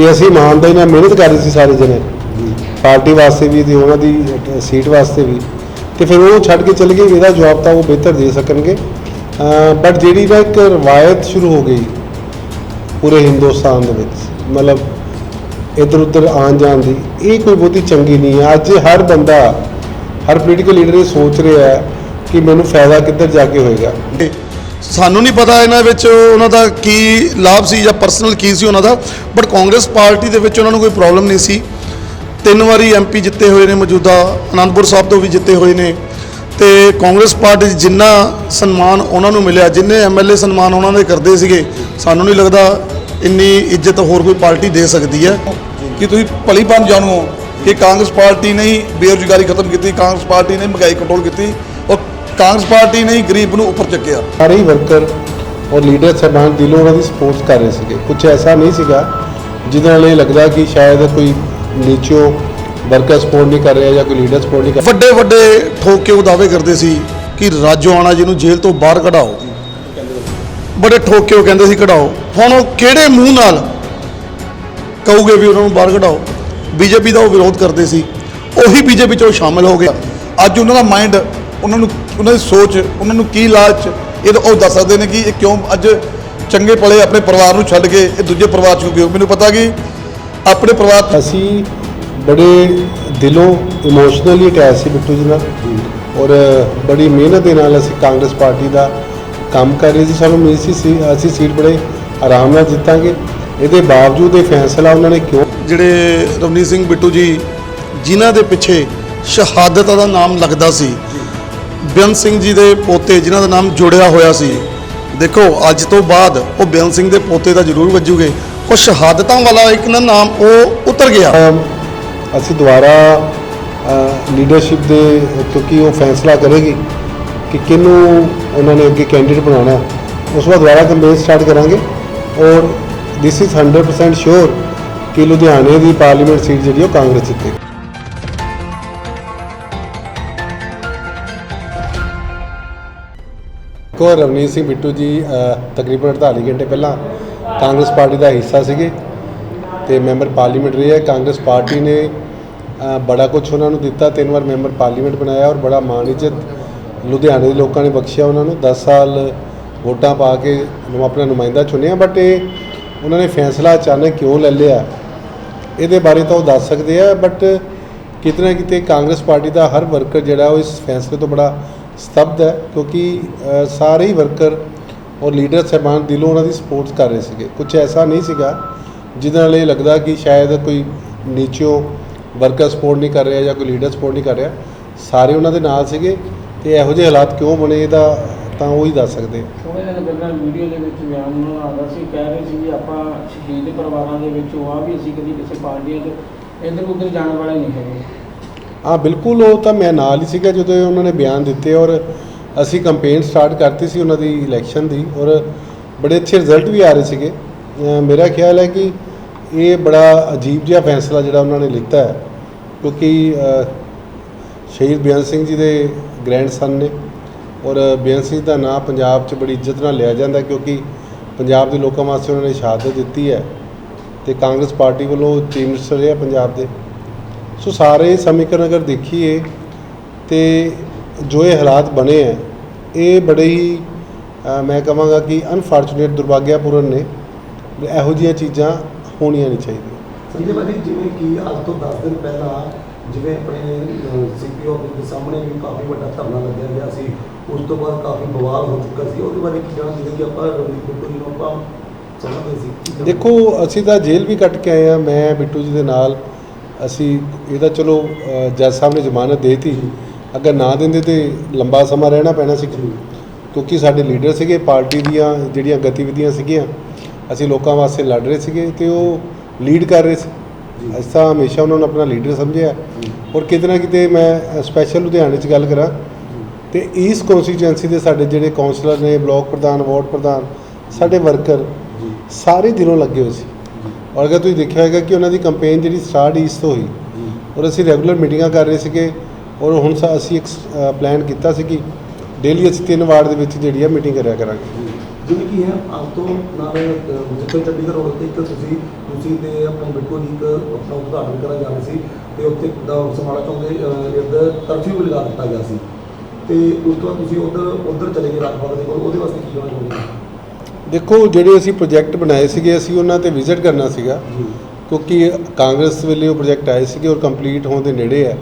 ਤੇ ਅਸੀਂ ਇਮਾਨਦਾਰੀ ਨਾਲ ਮਿਹਨਤ ਕਰ ਰਹੇ ਸੀ ਸਾਰੇ ਜਣੇ। ਪਾਰਟੀ ਵਾਸਤੇ ਵੀ ਤੇ ਉਹਨਾਂ ਦੀ ਸੀਟ ਵਾਸਤੇ ਵੀ। ਤੇ ਫਿਰ ਉਹ ਛੱਡ ਕੇ ਚਲੇ ਗਏ ਇਹਦਾ ਜਵਾਬ ਤਾਂ ਉਹ ਬਿਹਤਰ ਦੇ ਸਕਣਗੇ। ਬਟ ਜਿਹੜੀ ਨਾ ਇੱਕ ਰਵਾਇਤ ਸ਼ੁਰੂ ਹੋ ਗਈ ਪੂਰੇ ਹਿੰਦੁਸਤਾਨ ਦੇ ਵਿੱਚ, ਮਤਲਬ ਇੱਧਰ ਉੱਧਰ ਆਉਣ ਜਾਣ ਦੀ, ਇਹ ਕੋਈ ਬਹੁਤੀ ਚੰਗੀ ਨਹੀਂ ਹੈ। ਅੱਜ ਹਰ ਬੰਦਾ, ਹਰ ਪੋਲੀਟੀਕਲ ਲੀਡਰ ਇਹ ਸੋਚ ਰਿਹਾ ਹੈ ਕਿ ਮੈਨੂੰ ਫਾਇਦਾ ਕਿੱਧਰ ਜਾ ਕੇ ਹੋਏਗਾ। ਸਾਨੂੰ ਨਹੀਂ ਪਤਾ ਇਹਨਾਂ ਵਿੱਚ ਉਹਨਾਂ ਦਾ ਕੀ ਲਾਭ ਸੀ ਜਾਂ ਪਰਸਨਲ ਕੀ ਸੀ ਉਹਨਾਂ ਦਾ ਬਟ ਕਾਂਗਰਸ ਪਾਰਟੀ ਦੇ ਵਿੱਚ ਉਹਨਾਂ ਨੂੰ ਕੋਈ ਪ੍ਰੋਬਲਮ ਨਹੀਂ ਸੀ। ਤਿੰਨ ਵਾਰੀ ਐਮਪੀ ਜਿੱਤੇ ਹੋਏ ਨੇ ਮੌਜੂਦਾ, ਅਨੰਦਪੁਰ ਸਾਹਿਬ ਤੋਂ ਵੀ ਜਿੱਤੇ ਹੋਏ ਨੇ। ਤੇ ਕਾਂਗਰਸ ਪਾਰਟੀ 'ਚ ਜਿੰਨਾ ਸਨਮਾਨ ਉਹਨਾਂ ਨੂੰ ਮਿਲਿਆ, ਜਿੰਨੇ ਐਮਐਲਏ ਸਨਮਾਨ ਉਹਨਾਂ ਦੇ ਕਰਦੇ ਸੀਗੇ, ਸਾਨੂੰ ਨਹੀਂ ਲੱਗਦਾ ਇੰਨੀ ਇੱਜ਼ਤ ਹੋਰ ਕੋਈ ਪਾਰਟੀ ਦੇ ਸਕਦੀ ਹੈ। ਕਿ ਤੁਸੀਂ ਭਲੀ ਭਾਂਤ ਜਾਣੋ ਕਿ ਕਾਂਗਰਸ ਪਾਰਟੀ ਨੇ ਹੀ ਬੇਰੁਜ਼ਗਾਰੀ ਖਤਮ ਕੀਤੀ, ਕਾਂਗਰਸ ਪਾਰਟੀ ਨੇ ਮਹਿੰਗਾਈ ਕੰਟਰੋਲ ਕੀਤੀ ਕਾਂਗਰਸ ਪਾਰਟੀ ਨੇ ਹੀ ਗਰੀਬ ਨੂੰ ਉੱਪਰ ਚੱਕਿਆ। ਸਾਰੇ ਹੀ ਵਰਕਰ ਔਰ ਲੀਡਰ ਸਾਹਿਬਾਨ ਦਿਲੋਂ ਉਹਨਾਂ ਦੀ ਸਪੋਰਟ ਕਰ ਰਹੇ ਸੀਗੇ। ਕੁਝ ਐਸਾ ਨਹੀਂ ਸੀਗਾ ਜਿਹਦੇ ਨਾਲ ਇਹ ਲੱਗਦਾ ਕਿ ਸ਼ਾਇਦ ਕੋਈ ਨੀਚੋਂ ਵਰਕਰ ਸਪੋਰਟ ਨਹੀਂ ਕਰ ਰਿਹਾ ਜਾਂ ਕੋਈ ਲੀਡਰ ਸਪੋਰਟ ਨਹੀਂ ਕਰ ਵੱਡੇ ਵੱਡੇ ਠੋਕ ਕੇ ਉਹ ਦਾਅਵੇ ਕਰਦੇ ਸੀ ਕਿ ਰਾਜੋ ਆਣਾ ਜੀ ਨੂੰ ਜੇਲ੍ਹ ਤੋਂ ਬਾਹਰ ਕਢਾਓ। ਬੜੇ ਠੋਕ ਕੇ ਉਹ ਕਹਿੰਦੇ ਸੀ ਕਢਾਓ। ਹੁਣ ਉਹ ਕਿਹੜੇ ਮੂੰਹ ਨਾਲ ਕਹੂਗੇ ਵੀ ਉਹਨਾਂ ਨੂੰ ਬਾਹਰ ਕਢਾਓ? ਬੀਜੇਪੀ ਦਾ ਉਹ ਵਿਰੋਧ ਕਰਦੇ ਸੀ। ਉਹੀ ਬੀਜੇਪੀ ਚ ਸ਼ਾਮਿਲ ਹੋ ਗਿਆ। ਅੱਜ ਉਹਨਾਂ ਦਾ ਮਾਈਂਡ ਉਹਨਾਂ ਨੂੰ ਉਹਨਾਂ ਦੀ ਸੋਚ ਉਹਨਾਂ ਨੂੰ ਕੀ ਲਾਲਚ ਇਹ ਤਾਂ ਉਹ ਦੱਸ ਸਕਦੇ ਨੇ ਕਿ ਇਹ ਕਿਉਂ ਅੱਜ ਚੰਗੇ ਪਲੇ ਆਪਣੇ ਪਰਿਵਾਰ ਨੂੰ ਛੱਡ ਕੇ ਇਹ ਦੂਜੇ ਪਰਿਵਾਰ ਚ ਕਿਉਂ? ਗਏ ਮੈਨੂੰ ਪਤਾ ਕਿ ਆਪਣੇ ਪਰਿਵਾਰ ਅਸੀਂ ਬੜੇ ਦਿਲੋਂ ਇਮੋਸ਼ਨਲੀ ਅਟੈਚ ਸੀ ਬਿੱਟੂ ਜੀ ਨਾਲ ਔਰ ਬੜੀ ਮਿਹਨਤ ਦੇ ਨਾਲ ਅਸੀਂ ਕਾਂਗਰਸ ਪਾਰਟੀ ਦਾ ਕੰਮ ਕਰ ਰਹੇ ਸੀ। ਸਾਨੂੰ ਉਮੀਦ ਸੀ ਅਸੀਂ ਸੀਟ ਬੜੇ ਆਰਾਮ ਨਾਲ ਜਿੱਤਾਂਗੇ। ਇਹਦੇ ਬਾਵਜੂਦ ਇਹ ਫੈਸਲਾ ਉਹਨਾਂ ਨੇ ਕਿਉਂ ਜਿਹੜੇ ਰਵਨੀਤ ਸਿੰਘ ਬਿੱਟੂ ਜੀ ਜਿਨ੍ਹਾਂ ਦੇ ਪਿੱਛੇ ਸ਼ਹਾਦਤ ਦਾ ਨਾਮ ਲੱਗਦਾ ਸੀ ਬੇਅੰਤ ਸਿੰਘ ਜੀ ਦੇ ਪੋਤੇ ਜਿਨ੍ਹਾਂ ਦਾ ਨਾਮ ਜੁੜਿਆ ਹੋਇਆ ਸੀ। ਦੇਖੋ, ਅੱਜ ਤੋਂ ਬਾਅਦ ਉਹ ਬੇਅੰਤ ਸਿੰਘ ਦੇ ਪੋਤੇ ਦਾ ਜ਼ਰੂਰ ਵੱਜੂਗੇ। ਉਹ ਸ਼ਹਾਦਤਾਂ ਵਾਲਾ ਇੱਕ ਨਾ ਨਾਮ ਉਹ ਉਤਰ ਗਿਆ। ਅਮ ਅਸੀਂ ਦੁਬਾਰਾ ਲੀਡਰਸ਼ਿਪ ਦੇ ਕਿਉਂਕਿ ਉਹ ਫੈਸਲਾ ਕਰੇਗੀ ਕਿ ਕਿਹਨੂੰ ਉਹਨਾਂ ਨੇ ਅੱਗੇ ਕੈਂਡੀਡੇਟ ਬਣਾਉਣਾ ਹੈ। ਉਸ ਤੋਂ ਬਾਅਦ ਦੁਬਾਰਾ ਕੰਪੇਨ ਸਟਾਰਟ ਕਰਾਂਗੇ ਔਰ ਦਿਸ ਇਜ਼ 100% ਸ਼ੋਰ ਕਿ ਲੁਧਿਆਣੇ ਦੀ ਪਾਰਲੀਮੈਂਟ ਸੀਟ ਜਿਹੜੀ ਉਹ ਕਾਂਗਰਸ ਜਿੱਤੇਗੀ। ਦੇਖੋ ਰਵਨੀਤ ਸਿੰਘ ਬਿੱਟੂ ਜੀ ਤਕਰੀਬਨ 48 ਘੰਟੇ ਪਹਿਲਾਂ ਕਾਂਗਰਸ ਪਾਰਟੀ ਦਾ ਹਿੱਸਾ ਸੀਗੇ ਤੇ ਮੈਂਬਰ ਪਾਰਲੀਮੈਂਟ ਰਹੇ ਹੈ ਕਾਂਗਰਸ ਪਾਰਟੀ ਨੇ ਬੜਾ ਕੁਝ ਉਹਨਾਂ ਨੂੰ ਦਿੱਤਾ, ਤਿੰਨ ਵਾਰ ਮੈਂਬਰ ਪਾਰਲੀਮੈਂਟ ਬਣਾਇਆ ਔਰ ਬੜਾ ਮਾਣ ਇੱਜ਼ਤ ਲੁਧਿਆਣੇ ਦੇ ਲੋਕਾਂ ਨੇ ਬਖਸ਼ਿਆ ਉਹਨਾਂ ਨੂੰ। 10 ਸਾਲ ਵੋਟਾਂ ਪਾ ਕੇ ਨੂੰ ਆਪਣਾ ਨੁਮਾਇੰਦਾ ਚੁਣਿਆ ਬਟ ਇਹ ਉਹਨਾਂ ਨੇ ਫੈਸਲਾ ਅਚਾਨਕ ਕਿਉਂ ਲੈ ਲਿਆ? ਇਹਦੇ ਬਾਰੇ ਤਾਂ ਉਹ ਦੱਸ ਸਕਦੇ ਆ ਬਟ ਕਿਤੇ ਨਾ ਕਿਤੇ ਕਾਂਗਰਸ ਪਾਰਟੀ ਦਾ ਹਰ ਵਰਕਰ ਜਿਹੜਾ ਉਹ ਇਸ ਫੈਸਲੇ ਤੋਂ ਬੜਾ ਸਤਬਦ ਹੈ, ਕਿਉਂਕਿ ਸਾਰੇ ਹੀ ਵਰਕਰ ਔਰ ਲੀਡਰ ਸਾਹਿਬਾਨ ਦਿਲੋਂ ਉਹਨਾਂ ਦੀ ਸਪੋਰਟ ਕਰ ਰਹੇ ਸੀਗੇ। ਕੁਝ ਐਸਾ ਨਹੀਂ ਸੀਗਾ, ਜਿਹਦੇ ਨਾਲ ਇਹ ਲੱਗਦਾ ਕਿ ਸ਼ਾਇਦ ਕੋਈ ਨੀਚੋਂ ਵਰਕਰ ਸਪੋਰਟ ਨਹੀਂ ਕਰ ਰਿਹਾ ਜਾਂ ਕੋਈ ਲੀਡਰ ਸਪੋਰਟ ਨਹੀਂ ਕਰ ਰਿਹਾ। ਸਾਰੇ ਉਹਨਾਂ ਦੇ ਨਾਲ ਸੀਗੇ ਤੇ ਇਹੋ ਜਿਹੇ ਹਾਲਾਤ ਕਿਉਂ ਬਣੇ, ਇਹਦਾ ਤਾਂ ਉਹ ਹੀ ਦੱਸ ਸਕਦੇ ਥੋੜੇ ਦਿਨ ਪਹਿਲਾਂ ਵੀਡੀਓ ਦੇ ਵਿੱਚ ਬਿਆਨ ਉਹਨਾਂ ਦਾ ਸੀ, ਕਹਿ ਰਹੇ ਸੀ ਵੀ ਆਪਾਂ ਸ਼ਹੀਦ ਪਰਿਵਾਰਾਂ ਦੇ ਵਿੱਚੋਂ ਆ ਵੀ ਅਸੀਂ ਕਦੀ ਕਿਸੇ ਪਾਰਟੀ 'ਚ ਇੱਧਰ ਉੱਧਰ ਜਾਣ ਵਾਲੇ ਨਹੀਂ ਹੈਗੇ। ਹਾਂ, ਬਿਲਕੁਲ ਉਹ ਤਾਂ ਮੈਂ ਨਾਲ ਹੀ ਸੀਗਾ ਜਦੋਂ ਇਹ ਉਹਨਾਂ ਨੇ ਬਿਆਨ ਦਿੱਤੇ ਔਰ ਅਸੀਂ ਕੰਪੇਨ ਸਟਾਰਟ ਕਰਤੀ ਸੀ ਉਹਨਾਂ ਦੀ ਇਲੈਕਸ਼ਨ ਦੀ ਔਰ ਬੜੇ ਅੱਛੇ ਰਿਜ਼ਲਟ ਵੀ ਆ ਰਹੇ ਸੀਗੇ। ਮੇਰਾ ਖਿਆਲ ਹੈ ਕਿ ਇਹ ਬੜਾ ਅਜੀਬ ਜਿਹਾ ਫੈਸਲਾ ਜਿਹੜਾ ਉਹਨਾਂ ਨੇ ਲਿੱਤਾ ਹੈ, ਕਿਉਂਕਿ ਸ਼ਹੀਦ ਬਿਆਨ ਸਿੰਘ ਜੀ ਦੇ ਗ੍ਰੈਂਡਸਨ ਨੇ ਔਰ ਬਿਆਨ ਸਿੰਘ ਦਾ ਨਾਂ ਪੰਜਾਬ 'ਚ ਬੜੀ ਇੱਜ਼ਤ ਨਾਲ ਲਿਆ ਜਾਂਦਾ ਕਿਉਂਕਿ ਪੰਜਾਬ ਦੇ ਲੋਕਾਂ ਵਾਸਤੇ ਉਹਨਾਂ ਨੇ ਸ਼ਹਾਦਤ ਦਿੱਤੀ ਹੈ ਤੇ ਕਾਂਗਰਸ ਪਾਰਟੀ ਵੱਲੋਂ ਚੀਫ ਮਿਨਿਸਟਰ ਰਿਹਾ ਪੰਜਾਬ ਦੇ। ਸੋ ਸਾਰੇ ਸਮੀਕਰਨ ਅਗਰ ਦੇਖੀਏ ਤੇ ਜੋ ਇਹ ਹਾਲਾਤ ਬਣੇ ਹੈ ਇਹ ਬੜੇ ਹੀ ਮੈਂ ਕਹਾਂਗਾ ਕਿ ਅਨਫੋਰਚੂਨੇਟ ਦੁਰਭਾਗਿਆਪੂਰਨ ਨੇ। ਇਹੋ ਜਿਹੀਆਂ ਚੀਜ਼ਾਂ ਹੋਣੀਆਂ ਨਹੀਂ ਚਾਹੀਦੀਆਂ। ਸੰਜੇ ਭਾਜੀ ਜਿਵੇਂ ਕਿ ਅੱਜ ਤੋਂ 10 ਦਿਨ ਪਹਿਲਾਂ ਜਿਵੇਂ ਆਪਣੇ ਸੀਪੀਓ ਦੇ ਸਾਹਮਣੇ ਵੀ ਕਾਫੀ ਵੱਡਾ ਧਰਨਾ ਲੱਗਿਆ ਗਿਆ ਸੀ। ਉਸ ਤੋਂ ਬਾਅਦ ਕਾਫੀ ਬਵਾਲ ਹੋ ਚੁੱਕਾ ਸੀ। ਉਹਦੇ ਬਾਰੇ ਕੀ ਜਾਣ ਜਿਵੇਂ ਕਿ ਆਪਾਂ ਰਵਨੀਤ ਬਿੱਟੂ ਜੀ ਨੂੰ ਆਪਾਂ? ਦੇਖੋ ਅਸੀਂ ਤਾਂ ਜੇਲ੍ਹ ਵੀ ਕੱਟ ਕੇ ਆਏ ਆ ਮੈਂ ਬਿੱਟੂ ਜੀ ਦੇ ਨਾਲ ਅਸੀਂ ਇਹਦਾ ਚਲੋ ਜੱਜ ਸਾਹਿਬ ਨੇ ਜ਼ਮਾਨਤ ਦੇਤੀ ਅਗਰ ਨਾ ਦਿੰਦੇ ਤੇ ਲੰਬਾ ਸਮਾਂ ਰਹਿਣਾ ਪੈਣਾ ਸੀ ਕਿਉਂਕਿ ਸਾਡੇ ਲੀਡਰ ਸੀਗੇ ਪਾਰਟੀ ਦੀਆਂ ਜਿਹੜੀਆਂ ਗਤੀਵਿਧੀਆਂ ਸੀਗੀਆਂ ਅਸੀਂ ਲੋਕਾਂ ਵਾਸਤੇ ਲੜ ਰਹੇ ਸੀਗੇ ਤੇ ਉਹ ਲੀਡ ਕਰ ਰਹੇ ਸੀ। ਅਸੀਂ ਹਮੇਸ਼ਾ ਉਹਨਾਂ ਨੂੰ ਆਪਣਾ ਲੀਡਰ ਸਮਝਿਆ। ਔਰ ਕਿਤੇ ਨਾ ਕਿਤੇ ਮੈਂ ਸਪੈਸ਼ਲ ਲੁਧਿਆਣੇ 'ਚ ਗੱਲ ਕਰਾਂ। ਤੇ ਇਸ ਕਨਸਟੀਚੁਐਂਸੀ ਦੇ ਸਾਡੇ ਜਿਹੜੇ ਕਾਉਂਸਲਰ ਨੇ ਬਲਾਕ ਪ੍ਰਧਾਨ ਵਾਰਡ ਪ੍ਰਧਾਨ ਸਾਡੇ ਵਰਕਰ ਸਾਰੇ ਦਿਲੋਂ ਲੱਗੇ ਹੋਏ ਸੀ। ਔਰ ਅਗਰ ਤੁਸੀਂ ਦੇਖਿਆ ਹੋਵੇਗਾ ਕਿ ਉਹਨਾਂ ਦੀ ਕੰਪੇਨ ਜਿਹੜੀ ਸਟਾਰਟ ਈਸਟ ਤੋਂ ਹੋਈ ਔਰ ਅਸੀਂ ਰੈਗੂਲਰ ਮੀਟਿੰਗਾਂ ਕਰ ਰਹੇ ਸੀਗੇ ਔਰ ਹੁਣ ਸਾ- ਅਸੀਂ ਇੱਕ ਪਲਾਨ ਕੀਤਾ ਸੀ ਕਿ ਡੇਲੀ ਅਸੀਂ ਤਿੰਨ ਵਾਰਡ ਦੇ ਵਿੱਚ ਜਿਹੜੀ ਆ ਮੀਟਿੰਗ ਕਰਿਆ ਕਰਾਂਗੇ। ਜਿਵੇਂ ਕਿ ਹੈ ਅੱਜ ਤੋਂ ਨਾਲ ਜਿੱਥੇ ਚੰਡੀਗੜ੍ਹ ਰੋਡ ਤੇ ਇੱਕ ਤੁਸੀਂ ਤੁਸੀਂ ਤੇ ਆਪਣੇ ਬਿੱਟੂ ਜੀ ਇੱਕ ਆਪਣਾ ਉਦਘਾਟਨ ਕਰਨ ਜਾਣੇ ਸੀ ਤੇ ਉੱਥੇ ਦਾ ਚੌਂਕ ਦੇ ਅਹ, ਕਰਫਿਊ ਵੀ ਲਗਾ ਦਿੱਤਾ ਗਿਆ ਸੀ। ਤੇ ਉਸ ਤੋਂ ਬਾਅਦ ਤੁਸੀਂ ਉਧਰ ਉਧਰ ਚਲੇ ਗਏ ਰਾਜਪਾਲ ਦੇ ਕੋਲ ਉਹਦੇ ਵਾਸਤੇ ਕੀ ਕਹਿਣਾ ਚਾਹੁੰਦੇ ਦੇਖੋ ਜਿਹੜੇ ਅਸੀਂ ਪ੍ਰੋਜੈਕਟ ਬਣਾਏ ਸੀਗੇ ਅਸੀਂ ਉਹਨਾਂ ਤੇ ਵਿਜ਼ਿਟ ਕਰਨਾ ਸੀਗਾ। ਕਿਉਂਕਿ ਕਾਂਗਰਸ ਵੇਲੇ ਉਹ ਪ੍ਰੋਜੈਕਟ ਆਏ ਸੀਗੇ ਔਰ ਕੰਪਲੀਟ ਹੋਣ ਦੇ ਨੇੜੇ ਹੈ।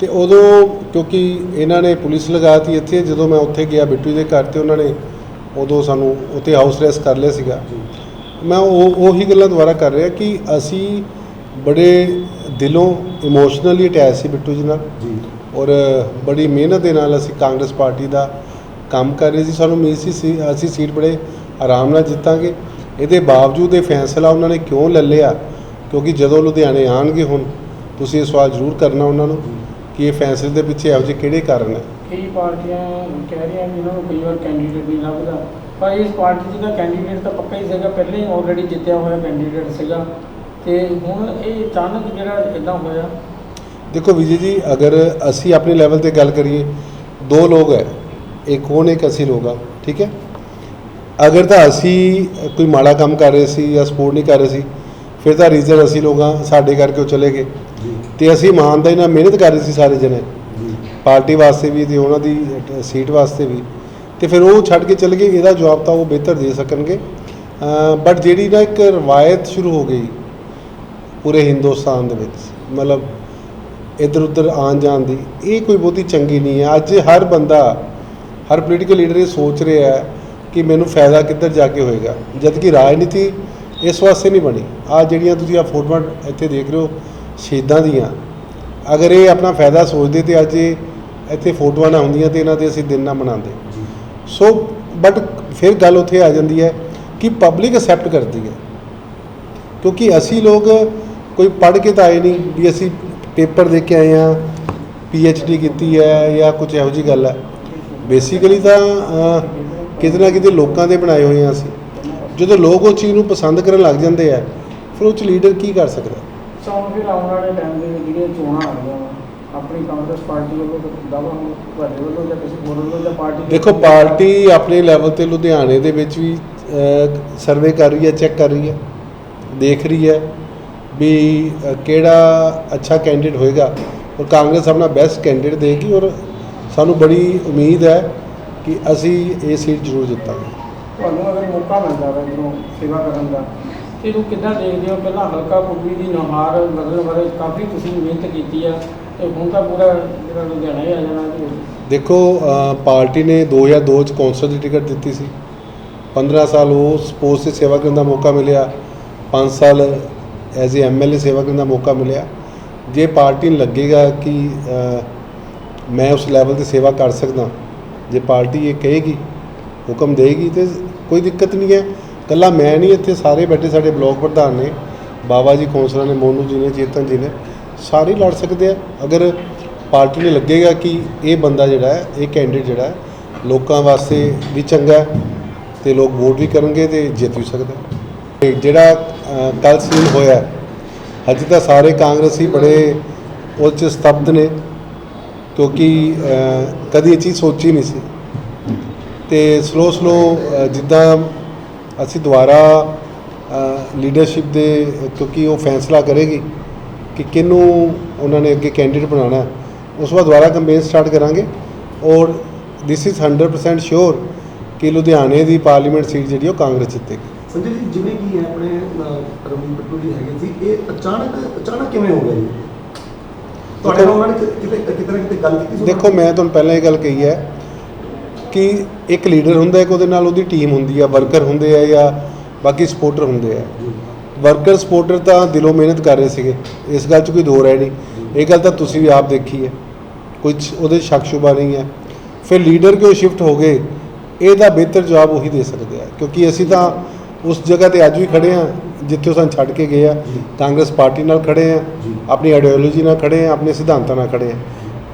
ਤੇ ਉਦੋਂ ਕਿਉਂਕਿ ਇਹਨਾਂ ਨੇ ਪੁਲਿਸ ਲਗਾਤੀ ਇੱਥੇ ਜਦੋਂ ਮੈਂ ਉੱਥੇ ਗਿਆ ਬਿੱਟੂ ਦੇ ਘਰ ਤੇ ਉਹਨਾਂ ਨੇ ਉਦੋਂ ਸਾਨੂੰ ਉੱਥੇ ਹਾਊਸ ਅਰੈਸਟ ਕਰ ਲਿਆ ਸੀਗਾ। ਮੈਂ ਉਹ ਉਹੀ ਗੱਲਾਂ ਦੁਬਾਰਾ ਕਰ ਰਿਹਾ ਕਿ ਅਸੀਂ ਬੜੇ ਦਿਲੋਂ ਇਮੋਸ਼ਨਲੀ ਅਟੈਚ ਸੀ ਬਿੱਟੂ ਜੀ ਨਾਲ। ਜੀ। ਔਰ ਬੜੀ ਮਿਹਨਤ ਦੇ ਨਾਲ ਅਸੀਂ ਕਾਂਗਰਸ ਪਾਰਟੀ ਦਾ ਕੰਮ ਕਰ ਰਹੇ ਸੀ। ਸਾਨੂੰ ਉਮੀਦ ਸੀ ਅਸੀਂ ਸੀਟ ਬੜੇ ਆਰਾਮ ਨਾਲ ਜਿੱਤਾਂਗੇ। ਇਹਦੇ ਬਾਵਜੂਦ ਇਹ ਫੈਸਲਾ ਉਹਨਾਂ ਨੇ ਕਿਉਂ ਲੈ ਲਿਆ? ਕਿਉਂਕਿ ਜਦੋਂ ਲੁਧਿਆਣੇ ਆਣਗੇ ਹੁਣ ਤੁਸੀਂ ਇਹ ਸਵਾਲ ਜ਼ਰੂਰ ਕਰਨਾ ਉਹਨਾਂ ਨੂੰ ਕਿ ਇਹ ਫੈਸਲੇ ਦੇ ਪਿੱਛੇ ਇਹੋ ਜਿਹੇ ਕਿਹੜੇ ਕਾਰਨ ਹੈ? ਕਈ ਪਾਰਟੀਆਂ ਕਹਿ ਰਹੀਆਂ ਵੀ ਇਹਨਾਂ ਨੂੰ ਕਈ ਵਾਰ ਕੈਂਡੀਡੇਟ ਨਹੀਂ ਲੱਭਦਾ। ਪਰ ਇਸ ਪਾਰਟੀ ਤਾਂ ਕੈਂਡੀਡੇਟ ਤਾਂ ਪੱਕਾ ਹੀ ਸੀਗਾ। ਪਹਿਲਾਂ ਹੀ ਆਲਰੇਡੀ ਜਿੱਤਿਆ ਹੋਇਆ ਕੈਂਡੀਡੇਟ ਸੀਗਾ। ਤੇ ਹੁਣ ਇਹ ਅਚਾਨਕ ਜਿਹੜਾ ਇਦਾਂ ਹੋਇਆ। ਦੇਖੋ ਵਿਜੇ ਜੀ ਅਗਰ ਅਸੀਂ ਆਪਣੇ ਲੈਵਲ ਤੇ ਗੱਲ ਕਰੀਏ ਦੋ ਲੋਕ ਹੈ। ਇੱਕ ਉਹ ਨੇ ਇੱਕ ਅਸੀਂ ਆ। ਠੀਕ ਹੈ? ਅਗਰ ਤਾਂ ਅਸੀਂ ਕੋਈ ਮਾੜਾ ਕੰਮ ਕਰ ਰਹੇ ਸੀ ਜਾਂ ਸਪੋਰਟ ਨਹੀਂ ਕਰ ਰਹੇ ਸੀ ਫਿਰ ਤਾਂ ਰੀਜ਼ਨ ਅਸੀਂ ਲੋਕ ਸਾਡੇ ਕਰਕੇ ਉਹ ਚਲੇ ਗਏ। ਤੇ ਅਸੀਂ ਇਮਾਨਦਾਰੀ ਨਾਲ ਮਿਹਨਤ ਕਰ ਰਹੇ ਸੀ ਸਾਰੇ ਜਣੇ। ਪਾਰਟੀ ਵਾਸਤੇ ਵੀ ਤੇ ਉਹਨਾਂ ਦੀ ਸੀਟ ਵਾਸਤੇ ਵੀ। ਤੇ ਫਿਰ ਉਹ ਛੱਡ ਕੇ ਚਲੇ ਗਏ ਇਹਦਾ ਜਵਾਬ ਤਾਂ ਉਹ ਬਿਹਤਰ ਦੇ ਸਕਣਗੇ। ਬਟ ਜਿਹੜੀ ਨਾ ਇੱਕ ਰਵਾਇਤ ਸ਼ੁਰੂ ਹੋ ਗਈ ਪੂਰੇ ਹਿੰਦੁਸਤਾਨ ਦੇ ਵਿੱਚ ਮਤਲਬ ਇੱਧਰ ਉੱਧਰ ਆਉਣ ਜਾਣ ਦੀ ਇਹ ਕੋਈ ਬਹੁਤੀ ਚੰਗੀ ਨਹੀਂ ਹੈ। ਅੱਜ ਹਰ ਬੰਦਾ ਹਰ ਪੋਲੀਟੀਕਲ ਲੀਡਰ ਇਹ ਸੋਚ ਰਿਹਾ ਹੈ ਕਿ ਮੈਨੂੰ ਫਾਇਦਾ ਕਿੱਧਰ ਜਾ ਕੇ ਹੋਏਗਾ। ਜਦ ਕਿ ਰਾਜਨੀਤੀ ਇਸ ਵਾਸਤੇ ਨਹੀਂ ਬਣੀ। ਆ ਜਿਹੜੀਆਂ ਤੁਸੀਂ ਆ ਫੋਟੋਆਂ ਇੱਥੇ ਦੇਖ ਰਹੇ ਹੋ, ਸ਼ਹੀਦਾਂ ਦੀਆਂ। ਅਗਰ ਇਹ ਆਪਣਾ ਫਾਇਦਾ ਸੋਚਦੇ ਤੇ ਅੱਜ ਇਹ ਇੱਥੇ ਫੋਟੋਆਂ ਨਾ ਹੁੰਦੀਆਂ ਤੇ ਇਹਨਾਂ ਤੇ ਅਸੀਂ ਦਿਨ ਨਾ ਮਨਾਉਂਦੇ। ਸੋ ਬਟ ਫਿਰ ਗੱਲ ਉੱਥੇ ਆ ਜਾਂਦੀ ਹੈ ਕਿ ਪਬਲਿਕ ਅਸੈਪਟ ਕਰਦੀ ਹੈ। ਕਿਉਂਕਿ ਅਸੀਂ ਲੋਕ ਕੋਈ ਪੜ੍ਹ ਕੇ ਤਾਂ ਆਏ ਨਹੀਂ ਵੀ ਅਸੀਂ ਪੇਪਰ ਦੇ ਕੇ ਆਏ ਆ ਡੀ ਕੀਤੀ ਹੈ ਜਾਂ ਕੁਝ ਇਹੋ ਜਿਹੀ ਗੱਲ ਹੈ। ਬੇਸਿਕਲੀ ਤਾਂ ਕਿਤੇ ਨਾ ਕਿਤੇ ਲੋਕਾਂ ਦੇ ਬਣਾਏ ਹੋਏ ਆ ਅਸੀਂ ਜਦੋਂ ਲੋਕ ਉਹ ਚੀਜ਼ ਨੂੰ ਪਸੰਦ ਕਰਨ ਲੱਗ ਜਾਂਦੇ ਆ ਫਿਰ ਉਹ ਚ ਲੀਡਰ ਕੀ ਕਰ ਸਕਦਾ ਸੋ ਹੁਣ ਫਿਰ ਆਉਣ ਵਾਲੇ ਟਾਈਮ ਦੇ ਵਿੱਚ ਜਿਹੜੀਆਂ ਚੋਣਾਂ ਆ ਰਹੀਆਂ ਵਾ ਆਪਣੀ ਕਾਂਗਰਸ ਪਾਰਟੀ ਵੱਲੋਂ ਦਾਵਾ ਹੁਣ ਤੁਹਾਡੇ ਵੱਲੋਂ ਜਾਂ ਕਿਸੇ ਹੋਰ ਵੱਲੋਂ ਜਾਂ ਪਾਰਟੀ ਦੇ ਦੇਖੋ? ਪਾਰਟੀ ਆਪਣੇ ਲੈਵਲ ਤੇ ਲੁਧਿਆਣੇ ਦੇ ਵਿੱਚ ਵੀ ਸਰਵੇ ਕਰ ਰਹੀ ਹੈ ਚੈੱਕ ਕਰ ਰਹੀ ਹੈ ਦੇਖ ਰਹੀ ਹੈ ਵੀ ਕਿਹੜਾ ਅੱਛਾ ਕੈਂਡੀਡੇਟ ਹੋਏਗਾ ਔਰ ਕਾਂਗਰਸ ਆਪਣਾ ਬੈਸਟ ਕੈਂਡੀਡੇਟ ਦੇਗੀ ਔਰ ਸਾਨੂੰ ਬੜੀ ਉਮੀਦ ਹੈ ਕਿ ਅਸੀਂ ਇਹ ਸੀਟ ਜ਼ਰੂਰ ਜਿੱਤਾਂਗੇ। ਤੁਹਾਨੂੰ ਅਗਰ ਮੌਕਾ ਮਿਲਦਾ ਵਾ ਜਦੋਂ ਸੇਵਾ ਕਰਨ ਦਾ ਤੇ ਇਹਨੂੰ ਕਿੱਦਾਂ ਦੇਖਦੇ ਹੋ? ਪਹਿਲਾਂ ਹਲਕਾ ਪੁੱਗੀ ਦੀ ਨੁਹਾਰ ਬਦਲਣ ਬਾਰੇ ਕਾਫੀ ਤੁਸੀਂ ਮਿਹਨਤ ਕੀਤੀ ਆ ਤੇ ਹੁਣ ਤਾਂ ਪੂਰਾ ਜਿਹੜਾ ਲੁਧਿਆਣਾ ਹੀ ਆ ਜਾਣਾ ਜੀ ਦੇਖੋ ਅ, ਪਾਰਟੀ ਨੇ 2002 ਚ ਕੌਂਸਲ ਦੀ ਟਿਕਟ ਦਿੱਤੀ ਸੀ। 15 ਸਾਲ ਉਸ ਪੋਸਟ 'ਤੇ ਸੇਵਾ ਕਰਨ ਦਾ ਮੌਕਾ ਮਿਲਿਆ। 5 ਸਾਲ ਐਜ਼ ਏ ਐਮਐਲਏ ਸੇਵਾ ਕਰਨ ਦਾ ਮੌਕਾ ਮਿਲਿਆ। ਜੇ ਪਾਰਟੀ ਨੂੰ ਲੱਗੇਗਾ ਕਿ ਅ, ਮੈਂ ਉਸ ਲੈਵਲ ਤੇ ਸੇਵਾ ਕਰ ਸਕਦਾ ਜੇ ਪਾਰਟੀ ਇਹ ਕਹੇਗੀ, ਹੁਕਮ ਦੇਗੀ ਤੇ ਕੋਈ ਦਿੱਕਤ ਨਹੀਂ ਹੈ। ਕੱਲਾ ਮੈਂ ਨਹੀਂ ਇੱਥੇ ਸਾਰੇ ਬੈਠੇ ਸਾਡੇ ਬਲਾਕ ਪ੍ਰਧਾਨ ਨੇ, ਬਾਬਾ ਜੀ ਕੌਂਸਲਰ ਨੇ ਮੋਨੂ ਜੀ ਨੇ, ਚੇਤਨ ਜੀ ਨੇ, ਸਾਰੇ ਲੜ ਸਕਦੇ ਆ। ਅਗਰ ਪਾਰਟੀ ਨੂੰ ਲੱਗੇਗਾ ਕਿ ਇਹ ਬੰਦਾ ਜਿਹੜਾ ਹੈ, ਇਹ ਕੈਂਡੀਡੇਟ ਜਿਹੜਾ ਹੈ, ਲੋਕਾਂ ਵਾਸਤੇ ਵੀ ਚੰਗਾ ਹੈ ਤੇ ਲੋਕ ਵੋਟ ਵੀ ਕਰਨਗੇ ਤੇ ਜਿੱਤ ਵੀ ਸਕਦਾ ਹੈ। ਤੇ ਜਿਹੜਾ ਕੱਲ ਸੀਨ ਹੋਇਆ, ਅੱਜ ਤਾਂ ਸਾਰੇ ਕਾਂਗਰਸੀ ਬੜੇ ਉਹ 'ਚ ਸਤਬਦ ਨੇ। ਕਿਉਂਕਿ ਅ, ਕਦੀ ਇਹ ਚੀਜ਼ ਸੋਚੀ ਨਹੀਂ ਸੀ। ਤੇ ਸਲੋ ਸਲੋ ਜਿੱਦਾਂ ਅਸੀਂ ਦੁਬਾਰਾ ਲੀਡਰਸ਼ਿਪ ਦੇ ਕਿਉਂਕਿ ਉਹ ਫੈਸਲਾ ਕਰੇਗੀ ਕਿ ਕਿਹਨੂੰ ਉਹਨਾਂ ਨੇ ਅੱਗੇ ਕੈਂਡੀਡੇਟ ਬਣਾਉਣਾ ਉਸ ਤੋਂ ਬਾਅਦ ਦੁਬਾਰਾ ਕੰਪੇਨ ਸਟਾਰਟ ਕਰਾਂਗੇ। ਔਰ ਦਿਸ ਇਜ਼ 100% ਸ਼ੋਰ ਕਿ ਲੁਧਿਆਣੇ ਦੀ ਪਾਰਲੀਮੈਂਟ ਸੀਟ ਜਿਹੜੀ ਉਹ ਕਾਂਗਰਸ ਜਿੱਤੇਗੀ। ਸੰਜੇ ਜੀ ਜਿਵੇਂ ਕਿ ਆਪਣੇ ਅਹ, ਰਵਨੀਤ ਜੀ ਹੈਗੇ ਸੀ ਇਹ ਅਚਾਨਕ ਅਚਾਨਕ ਕਿਵੇਂ ਹੋ ਗਿਆ ਜੀ? ਤੁਹਾਡੇ ਨਾਲ ਉਹਨਾਂ ਨੇ ਕਿਤੇ ਕਿਤੇ ਨਾ ਕਿਤੇ ਗੱਲ ਕੀਤੀ ਸੀ ਦੇਖੋ ਮੈਂ ਤੁਹਾਨੂੰ ਪਹਿਲਾਂ ਇਹ ਗੱਲ ਕਹੀ ਹੈ ਕਿ ਇੱਕ ਲੀਡਰ ਹੁੰਦਾ ਹੈ ਕਿ ਉਹਦੇ ਨਾਲ ਉਹਦੀ ਟੀਮ ਹੁੰਦੀ ਆ ਵਰਕਰ ਹੁੰਦੇ ਆ ਜਾਂ ਬਾਕੀ ਸਪੋਰਟਰ ਹੁੰਦੇ ਆ। ਵਰਕਰ ਸਪੋਰਟਰ ਤਾਂ ਦਿਲੋਂ ਮਿਹਨਤ ਕਰ ਰਹੇ ਸੀਗੇ। ਇਸ ਗੱਲ 'ਚ ਕੋਈ ਦੋ ਰਹਿ ਨਹੀਂ। ਇਹ ਗੱਲ ਤਾਂ ਤੁਸੀਂ ਵੀ ਆਪ ਦੇਖੀ ਹੈ। ਕੁਝ ਉਹਦੇ ਸ਼ੱਕ ਸ਼ੁਬਾ ਨਹੀਂ ਹੈ। ਫਿਰ ਲੀਡਰ ਕਿਉਂ ਸ਼ਿਫਟ ਹੋ ਗਏ? ਇਹਦਾ ਬਿਹਤਰ ਜਵਾਬ ਉਹੀ ਦੇ ਸਕਦੇ ਆ। ਕਿਉਂਕਿ ਅਸੀਂ ਤਾਂ ਉਸ ਜਗ੍ਹਾ ਤੇ ਅੱਜ ਵੀ ਖੜੇ ਆ ਜਿੱਥੇ ਉਹ ਸਾਨੂੰ ਛੱਡ ਕੇ ਗਏ ਆ। ਕਾਂਗਰਸ ਪਾਰਟੀ ਨਾਲ ਖੜੇ ਆ। ਆਪਣੀ ਆਈਡੀਓਲੋਜੀ ਨਾਲ ਖੜੇ ਆ ਆਪਣੇ ਸਿਧਾਂਤਾਂ ਨਾਲ ਖੜੇ ਆ।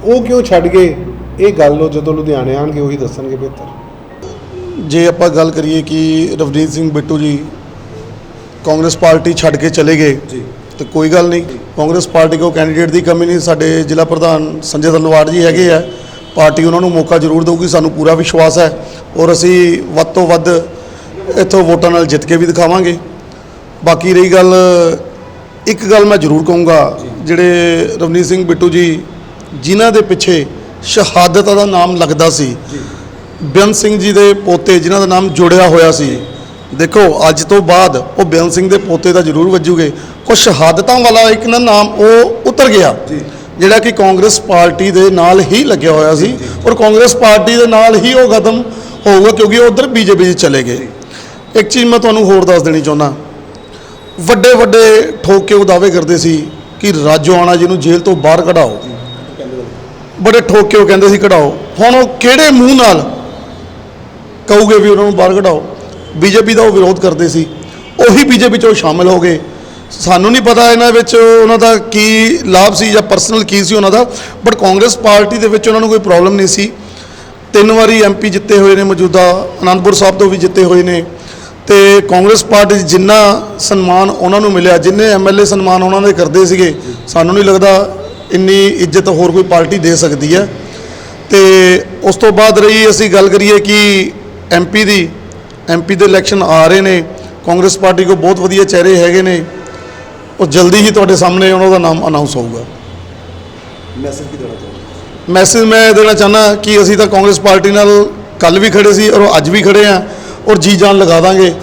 ਉਹ ਕਿਉਂ ਛੱਡ ਗਏ? ਇਹ ਗੱਲ ਉਹ ਜਦੋਂ ਲੁਧਿਆਣੇ ਆਣਗੇ ਉਹੀ ਦੱਸਣਗੇ ਬਿਹਤਰ। ਜੇ ਆਪਾਂ ਗੱਲ ਕਰੀਏ ਕਿ ਰਵਨੀਤ ਸਿੰਘ ਬਿੱਟੂ ਜੀ ਕਾਂਗਰਸ ਪਾਰਟੀ ਛੱਡ ਕੇ ਚਲੇ ਗਏ ਜੀ। ਤੇ ਕੋਈ ਗੱਲ ਨਹੀਂ। ਕਾਂਗਰਸ ਪਾਰਟੀ ਕੋ ਕੈਂਡੀਡੇਟ ਦੀ ਕਮੀ ਨਹੀਂ ਸਾਡੇ ਜ਼ਿਲ੍ਹਾ ਪ੍ਰਧਾਨ ਸੰਜੇ ਤਲਵਾੜ ਜੀ ਹੈਗੇ ਆ। ਪਾਰਟੀ ਉਹਨਾਂ ਨੂੰ ਮੌਕਾ ਜ਼ਰੂਰ ਦੇਊਗੀ ਸਾਨੂੰ ਪੂਰਾ ਵਿਸ਼ਵਾਸ ਹੈ। ਔਰ ਅਸੀਂ ਵੱਧ ਤੋਂ ਵੱਧ ਇੱਥੋਂ ਵੋਟਾਂ ਨਾਲ ਜਿੱਤ ਕੇ ਵੀ ਦਿਖਾਵਾਂਗੇ। ਬਾਕੀ ਰਹੀ ਗੱਲ ਇੱਕ ਗੱਲ ਮੈਂ ਜ਼ਰੂਰ ਕਹੂੰਗਾ ਜਿਹੜੇ ਰਵਨੀਤ ਸਿੰਘ ਬਿੱਟੂ ਜੀ ਜਿਨ੍ਹਾਂ ਦੇ ਪਿੱਛੇ ਸ਼ਹਾਦਤ ਦਾ ਨਾਮ ਲੱਗਦਾ ਸੀ। ਬੇਅੰਤ ਸਿੰਘ ਜੀ ਦੇ ਪੋਤੇ ਜਿਨ੍ਹਾਂ ਦਾ ਨਾਮ ਜੁੜਿਆ ਹੋਇਆ ਸੀ। ਦੇਖੋ ਅੱਜ ਤੋਂ ਬਾਅਦ ਉਹ ਬੇਅੰਤ ਸਿੰਘ ਦੇ ਪੋਤੇ ਤਾਂ ਜ਼ਰੂਰ ਵੱਜੂਗੇ। ਕੁਝ ਸ਼ਹਾਦਤਾਂ ਵਾਲਾ ਇੱਕ ਨਾ ਨਾਮ ਉਹ ਉਤਰ ਗਿਆ। ਜਿਹੜਾ ਕਿ ਕਾਂਗਰਸ ਪਾਰਟੀ ਦੇ ਨਾਲ ਹੀ ਲੱਗਿਆ ਹੋਇਆ ਸੀ। ਔਰ ਕਾਂਗਰਸ ਪਾਰਟੀ ਦੇ ਨਾਲ ਹੀ ਉਹ ਖਤਮ ਹੋਊਗਾ ਕਿਉਂਕਿ ਉਹ ਉਧਰ ਬੀਜੇਪੀ ਚਲੇ ਗਏ। ਇੱਕ ਚੀਜ਼ ਮੈਂ ਤੁਹਾਨੂੰ ਹੋਰ ਦੱਸ ਦੇਣੀ ਚਾਹੁੰਦਾ। ਵੱਡੇ ਵੱਡੇ ਠੋਕ ਕੇ ਉਹ ਦਾਅਵੇ ਕਰਦੇ ਸੀ ਕਿ ਰਾਜੋਆਣਾ ਜੀ ਨੂੰ ਜੇਲ੍ਹ ਤੋਂ ਬਾਹਰ ਕਢਾਓ। ਬੜੇ ਠੋਕ ਕੇ ਉਹ ਕਹਿੰਦੇ ਸੀ ਕਢਾਓ। ਹੁਣ ਉਹ ਕਿਹੜੇ ਮੂੰਹ ਨਾਲ ਕਹੂਗੇ ਵੀ ਉਹਨਾਂ ਨੂੰ ਬਾਹਰ ਕਢਾਓ? ਬੀਜੇਪੀ ਦਾ ਉਹ ਵਿਰੋਧ ਕਰਦੇ ਸੀ। ਉਹੀ ਬੀਜੇਪੀ 'ਚ ਉਹ ਸ਼ਾਮਿਲ ਹੋ ਗਏ। ਸਾਨੂੰ ਨਹੀਂ ਪਤਾ ਇਹਨਾਂ ਵਿੱਚ ਉਹਨਾਂ ਦਾ ਕੀ ਲਾਭ ਸੀ ਜਾਂ ਪਰਸਨਲ ਕੀ ਸੀ ਉਹਨਾਂ ਦਾ ਬਟ ਕਾਂਗਰਸ ਪਾਰਟੀ ਦੇ ਵਿੱਚ ਉਹਨਾਂ ਨੂੰ ਕੋਈ ਪ੍ਰੋਬਲਮ ਨਹੀਂ ਸੀ। ਤਿੰਨ ਵਾਰੀ ਐਮਪੀ ਜਿੱਤੇ ਹੋਏ ਨੇ ਮੌਜੂਦਾ, ਅਨੰਦਪੁਰ ਸਾਹਿਬ ਤੋਂ ਵੀ ਜਿੱਤੇ ਹੋਏ ਨੇ। ਤੇ ਕਾਂਗਰਸ ਪਾਰਟੀ 'ਚ ਜਿੰਨਾ ਸਨਮਾਨ ਉਹਨਾਂ ਨੂੰ ਮਿਲਿਆ ਜਿੰਨੇ ਐਮਐਲਏ ਸਨਮਾਨ ਉਹਨਾਂ ਦੇ ਕਰਦੇ ਸੀਗੇ ਸਾਨੂੰ ਨਹੀਂ ਲੱਗਦਾ ਇੰਨੀ ਇੱਜ਼ਤ ਹੋਰ ਕੋਈ ਪਾਰਟੀ ਦੇ ਸਕਦੀ ਹੈ। ਤੇ ਉਸ ਤੋਂ ਬਾਅਦ ਰਹੀ ਅਸੀਂ ਗੱਲ ਕਰੀਏ ਕਿ ਐਮਪੀ ਦੀ ਐਮਪੀ ਦੇ ਇਲੈਕਸ਼ਨ ਆ ਰਹੇ ਨੇ ਕਾਂਗਰਸ ਪਾਰਟੀ ਕੋ ਬਹੁਤ ਵਧੀਆ ਚਿਹਰੇ ਹੈਗੇ ਨੇ ਉਹ ਜਲਦੀ ਹੀ ਤੁਹਾਡੇ ਸਾਹਮਣੇ ਉਹਨਾਂ ਦਾ ਨਾਮ ਅਨਾਉਂਸ ਹੋਊਗਾ। ਮੈਸੇਜ ਕੀ ਦੇਣਾ ਚਾਹੁੰਦੇ ਮੈਸੇਜ ਮੈਂ ਦੇਣਾ ਚਾਹੁੰਦਾ ਕਿ ਅਸੀਂ ਤਾਂ ਕਾਂਗਰਸ ਪਾਰਟੀ ਨਾਲ ਕੱਲ ਵੀ ਖੜੇ ਸੀ ਔਰ ਅੱਜ ਵੀ ਖੜੇ ਆ ਔਰ ਜੀ ਜਾਨ ਲਗਾ ਦਾਂਗੇ।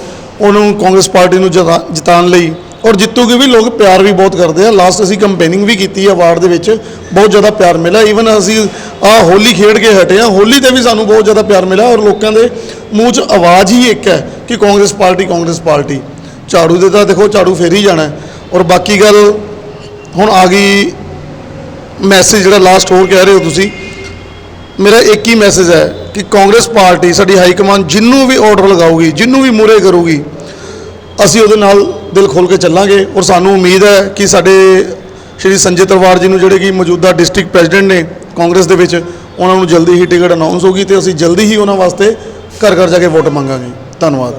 ਉਹਨੂੰ ਕਾਂਗਰਸ ਪਾਰਟੀ ਨੂੰ ਜਿਤਾ- ਜਿਤਾਉਣ ਲਈ। ਔਰ ਜਿੱਤੂਗੀ ਵੀ ਲੋਕ ਪਿਆਰ ਵੀ ਬਹੁਤ ਕਰਦੇ ਆ। ਲਾਸਟ ਅਸੀਂ ਕੰਪੇਨਿੰਗ ਵੀ ਕੀਤੀ ਆ ਵਾਰਡ ਦੇ ਵਿੱਚ। ਬਹੁਤ ਜ਼ਿਆਦਾ ਪਿਆਰ ਮਿਲਿਆ। ਈਵਨ ਅਸੀਂ ਆ ਹੋਲੀ ਖੇਡ ਕੇ ਹਟੇ ਆ। ਹੋਲੀ ਤੇ ਵੀ ਸਾਨੂੰ ਬਹੁਤ ਜ਼ਿਆਦਾ ਪਿਆਰ ਮਿਲਿਆ। ਔਰ ਲੋਕਾਂ ਦੇ ਮੂੰਹ 'ਚ ਆਵਾਜ਼ ਹੀ ਇੱਕ ਹੈ ਕਿ ਕਾਂਗਰਸ ਪਾਰਟੀ ਕਾਂਗਰਸ ਪਾਰਟੀ। ਝਾੜੂ ਦੇ ਤਾਂ ਦੇਖੋ, ਝਾੜੂ ਫੇਰ ਹੀ ਜਾਣਾ ਔਰ ਬਾਕੀ ਗੱਲ ਹੁਣ ਆ ਗਈ ਮੈਸੇਜ ਜਿਹੜਾ ਲਾਸਟ ਹੋਰ ਕਹਿ ਰਹੇ ਹੋ ਤੁਸੀਂ। ਮੇਰਾ ਇੱਕ ਹੀ ਮੈਸੇਜ ਹੈ। ਕਿ ਕਾਂਗਰਸ ਪਾਰਟੀ ਸਾਡੀ ਹਾਈ ਕਮਾਨ ਜਿੰਨੂੰ ਵੀ ਆਰਡਰ ਲਗਾਊਗੀ ਜਿੰਨੂੰ ਵੀ ਮੂਰੇ ਕਰੂਗੀ ਅਸੀਂ ਉਹਦੇ ਨਾਲ ਦਿਲ ਖੋਲ ਕੇ ਚੱਲਾਂਗੇ ਔਰ ਸਾਨੂੰ ਉਮੀਦ ਹੈ ਕਿ ਸਾਡੇ ਸ਼੍ਰੀ ਸੰਜੇ ਤਰਵਾਰ ਜੀ ਨੂੰ ਜਿਹੜੇ ਕਿ ਮੌਜੂਦਾ ਡਿਸਟ੍ਰਿਕਟ ਪ੍ਰੈਜ਼ੀਡੈਂਟ ਨੇ ਕਾਂਗਰਸ ਦੇ ਵਿੱਚ ਉਹਨਾਂ ਨੂੰ ਜਲਦੀ ਹੀ ਟਿਕਟ ਅਨਾਉਂਸ ਹੋਗੀ ਤੇ ਅਸੀਂ ਜਲਦੀ ਹੀ ਉਹਨਾਂ ਵਾਸਤੇ ਘਰ ਘਰ ਜਾ ਕੇ ਵੋਟ ਮੰਗਾਂਗੇ। ਧੰਨਵਾਦ।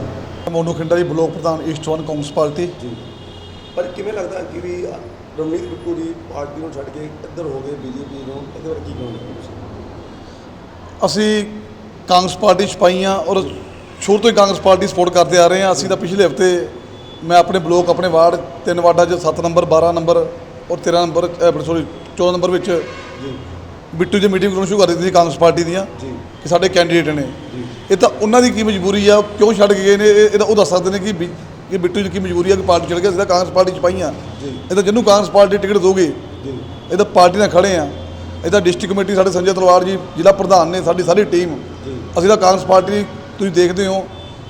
ਮੋਨੂ ਖਿੰਡਾ ਜੀ ਬਲਾਕ ਪ੍ਰਧਾਨ ਈਸਟ ਵਨ ਕਾਂਗਰਸ ਪਾਰਟੀ। ਪਰ ਕਿਵੇਂ ਲੱਗਦਾ ਕਿ ਵੀ ਰਵਨੀਤ ਬਿੱਟੂ ਦੀ ਪਾਰਟੀ ਨੂੰ ਛੱਡ ਕੇ ਇੱਧਰ ਹੋ ਗਏ ਬੀਜੇਪੀ ਨੂੰ? ਇਹਦੇ ਬਾਰੇ ਕੀ ਕਹੋਗੇ ਅਸੀਂ ਕਾਂਗਰਸ ਪਾਰਟੀ 'ਚ ਪਾਈਆਂ ਔਰ ਸ਼ੁਰੂ ਤੋਂ ਹੀ ਕਾਂਗਰਸ ਪਾਰਟੀ ਸਪੋਰਟ ਕਰਦੇ ਆ ਰਹੇ ਹਾਂ। ਅਸੀਂ ਤਾਂ ਪਿਛਲੇ ਹਫ਼ਤੇ ਮੈਂ ਆਪਣੇ ਬਲਾਕ ਆਪਣੇ ਵਾਰਡ ਤਿੰਨ ਵਾਰਡਾਂ 'ਚ 7 ਨੰਬਰ 12 ਨੰਬਰ ਔਰ 13 ਨੰਬਰ ਸੌਰੀ 14 ਨੰਬਰ ਵਿੱਚ ਜੀ। ਬਿੱਟੂ ਦੀ ਮੀਟਿੰਗ ਕਰਾਉਣੀ ਸ਼ੁਰੂ ਕਰ ਦਿੱਤੀ ਸੀ ਕਾਂਗਰਸ ਪਾਰਟੀ ਦੀਆਂ ਜੀ। ਕਿ ਸਾਡੇ ਕੈਂਡੀਡੇਟ ਨੇ। ਇਹ ਤਾਂ ਉਹਨਾਂ ਦੀ ਕੀ ਮਜਬੂਰੀ ਆ? ਕਿਉਂ ਛੱਡ ਕੇ ਗਏ ਨੇ? ਇਹ ਇਹ ਤਾਂ ਉਹ ਦੱਸ ਸਕਦੇ ਨੇ ਕਿ ਕਿ ਬਿੱਟੂ ਦੀ ਕੀ ਮਜਬੂਰੀ ਆ ਕਿ ਪਾਰਟੀ ਛੱਡ ਕੇ ਅਸੀਂ ਤਾਂ ਕਾਂਗਰਸ ਪਾਰਟੀ 'ਚ ਪਾਈਆਂ। ਜੀ। ਇਹ ਤਾਂ ਜਿਹਨੂੰ ਕਾਂਗਰਸ ਪਾਰਟੀ ਟਿਕਟ ਦੋਗੇ ਜੀ। ਇਹ ਤਾਂ ਪਾਰਟੀ ਨਾਲ ਖੜੇ ਆ। ਇਹ ਤਾਂ ਡਿਸਟ੍ਰਿਕਟ ਕਮੇਟੀ ਸਾਡੇ ਸੰਜੇ ਤਲਵਾਰ ਜੀ ਜ਼ਿਲ੍ਹਾ ਪ੍ਰਧਾਨ ਨੇ ਸਾਡੀ ਸਾਰੀ ਟੀਮ। ਜੀ। ਅਸੀਂ ਤਾਂ ਕਾਂਗਰਸ ਪਾਰਟੀ ਤੁਸੀਂ ਦੇਖਦੇ ਹੋ